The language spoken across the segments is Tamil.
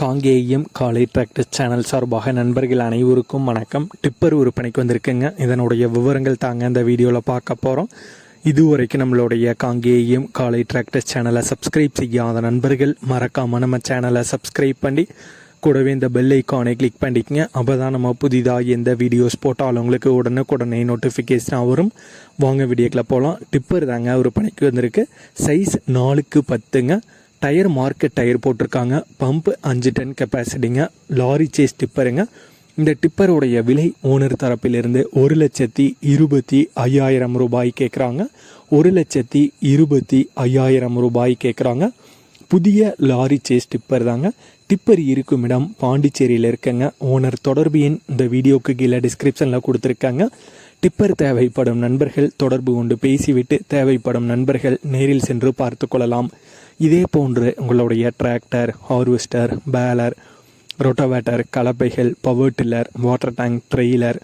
காங்கேயம் காலை டிராக்டர் சேனல் சார்பாக நண்பர்கள் அனைவருக்கும் வணக்கம். டிப்பர் விற்பனைக்கு வந்திருக்குங்க. இதனுடைய விவரங்கள் தாங்க இந்த வீடியோவில் பார்க்க போகிறோம் இதுவரைக்கும் நம்மளுடைய காங்கேயம் காலை டிராக்டர் சேனலை சப்ஸ்கிரைப் செய்யாத நண்பர்கள் மறக்காமல் நம்ம சேனலை சப்ஸ்கிரைப் பண்ணி கூடவே இந்த பெல் ஐக்கானை கிளிக் பண்ணிக்கங்க. அப்போ தான் நம்ம புதிதாக எந்த வீடியோஸ் போட்டாலும் உங்களுக்கு உடனுக்குடனே நோட்டிஃபிகேஷனாக வரும். வாங்க வீடியோக்கில் போகலாம் டிப்பர் தாங்க விற்பனைக்கு வந்திருக்கு. சைஸ் நாலுக்கு பத்துங்க. டயர் மார்க்கெட் டயர் போட்டிருக்காங்க. பம்ப் அஞ்சு டன் கெப்பாசிட்டிங்க. லாரி சேஸ் டிப்பருங்க. இந்த டிப்பருடைய விலை ஓனர் தரப்பிலிருந்து ஒரு லட்சத்தி இருபத்தி ஐயாயிரம் ரூபாய் கேட்குறாங்க ஒரு லட்சத்தி இருபத்தி ஐயாயிரம் ரூபாய் கேட்குறாங்க புதிய லாரி சேஸ் டிப்பர் தாங்க. டிப்பர் இருக்கும் இடம் பாண்டிச்சேரியில் இருக்கங்க. ஓனர் தொடர்பு எண் இந்த வீடியோக்கு கீழே டிஸ்கிரிப்ஷனில் கொடுத்துருக்காங்க. டிப்பர் தேவைப்படும் நண்பர்கள் தொடர்பு கொண்டு பேசிவிட்டு தேவைப்படும் நண்பர்கள் நேரில் சென்று பார்த்து கொள்ளலாம். இதே போன்று உங்களுடைய tractor harvester baler rotavator கலப்பைகள் power tiller water tank trailer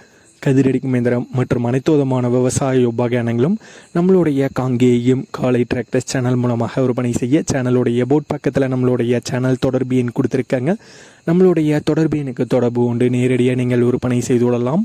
கதிரடிக்கும் இயந்திரம் மற்றும் அனைத்து விதமான விவசாய உபகரணங்களும் நம்மளுடைய காங்கேயும் காலை டிராக்டர்ஸ் சேனல் மூலமாக விற்பனை செய்ய சேனலுடைய போட் பக்கத்தில் நம்மளுடைய சேனல் தொடர்பு எண் கொடுத்துருக்காங்க. நம்மளுடைய தொடர்பு எண்ணுக்கு தொடர்பு உண்டு நேரடியாக நீங்கள் விற்பனை செய்து கொள்ளலாம்.